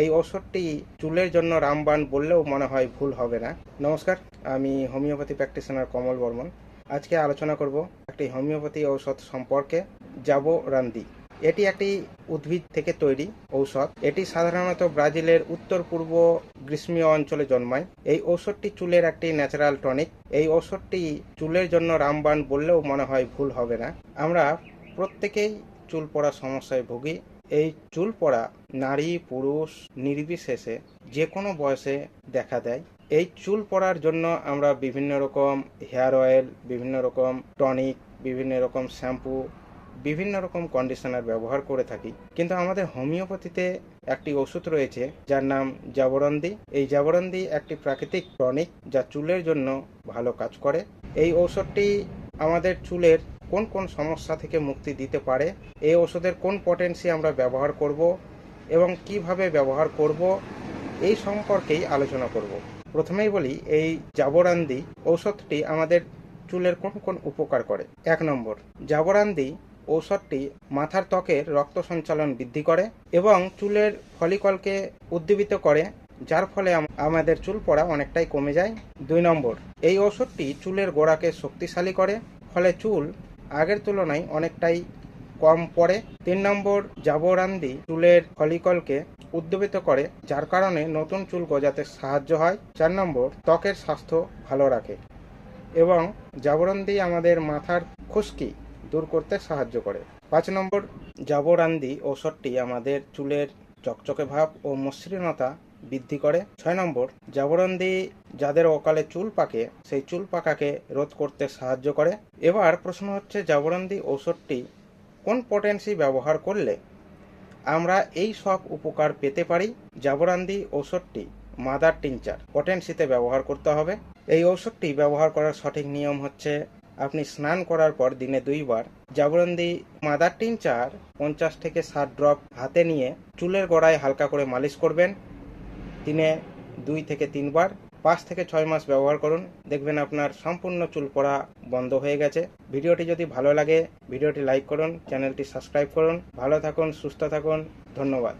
এই ওষুধটি চুলের জন্য রামবাণ বললেও মনে হয় ভুল হবে না। নমস্কার, আমি হোমিওপ্যাথি প্র্যাকটিশনার কমল বর্মন। আজকে আলোচনা করব একটি হোমিওপ্যাথি ঔষধ সম্পর্কে যাব রান্দি এটি একটি উদ্ভিদ থেকে তৈরি ঔষধ। এটি সাধারণত ব্রাজিলের উত্তর পূর্ব গ্রীষ্মীয় অঞ্চলে জন্মায়। এই ঔষধটি চুলের একটি ন্যাচারাল টনিক। এই ঔষধটি চুলের জন্য রামবাণ বললেও মনে হয় ভুল হবে না। আমরা প্রত্যেকেই চুল পড়া সমস্যায় ভুগি। এই চুল পড়া নারী, পুরুষ নির্বিশেষে যে কোনো বয়সে দেখা দেয়। এই চুল পড়ার জন্য আমরা বিভিন্ন রকম হেয়ার অয়েল, বিভিন্ন রকম টনিক, বিভিন্ন রকম শ্যাম্পু, বিভিন্ন রকম কন্ডিশনার ব্যবহার করে থাকি। কিন্তু আমাদের হোমিওপ্যাথিতে একটি ওষুধ রয়েছে, যার নাম জাবরন্দি। এই জাবরন্দি একটি প্রাকৃতিক টনিক যা চুলের জন্য ভালো কাজ করে। এই ঔষধটি আমাদের চুলের কোন কোন সমস্যা থেকে মুক্তি দিতে পারে, এই ওষুধের কোন পটেন্সি আমরা ব্যবহার করব এবং কীভাবে ব্যবহার করব, এই সম্পর্কেই আলোচনা করব। প্রথমেই বলি, এই জাবরান্দি ঔষধটি আমাদের চুলের কোন কোন উপকার করে? এক নম্বর, জাবরান্দি ঔষধটি মাথার ত্বকের রক্ত সঞ্চালন বৃদ্ধি করে এবং চুলের ফলিকলকে উদ্দীপিত করে, যার ফলে আমাদের চুল পড়া অনেকটাই কমে যায়। দুই নম্বর, এই ওষুধটি চুলের গোড়াকে শক্তিশালী করে, ফলে চুল আগের তুলনায় অনেকটাই কম পড়ে। তিন নম্বর জাবরান্দি চুলের ফলিকলকে উদ্দীবিত করে, যার কারণে নতুন চুল গজাতে সাহায্য হয়। চার নম্বর, ত্বকের স্বাস্থ্য ভালো রাখে এবং জাবরান্দি আমাদের মাথার খুশকি দূর করতে সাহায্য করে। পাঁচ নম্বর জাবরান্দি ঔষধটি আমাদের চুলের চকচকে ভাব ও মসৃণতা বৃদ্ধি করে। ছয় নম্বর, জাবরান্দি যাদের অকালে চুল পাকে, সেই চুল পাকাকে রোধ করতে সাহায্য করে। এবার প্রশ্ন হচ্ছে, জাবরান্দি ঔষধটি কোন পটেন্সি ব্যবহার করলে আমরা এই সব উপকার পেতে পারি? জাবরান্দি ঔষধটি মাদার টিনচার পটেন্সিতে ব্যবহার করতে হবে। এই ঔষধটি ব্যবহার করার সঠিক নিয়ম হচ্ছে, আপনি স্নান করার পর দিনে দুইবার জাবরন্দি মাদার টিনচার পঞ্চাশ থেকে ষাট ড্রপ হাতে নিয়ে চুলের গোড়ায় হালকা করে মালিশ করবেন। দিনে দুই থেকে তিনবার পাঁচ থেকে ছয় মাস ব্যবহার করুন। দেখবেন আপনার সম্পূর্ণ চুল পড়া বন্ধ হয়ে গেছে। ভিডিওটি যদি ভালো লাগে, ভিডিওটি লাইক করুন, চ্যানেলটি সাবস্ক্রাইব করুন। ভালো থাকুন, সুস্থ থাকুন। ধন্যবাদ।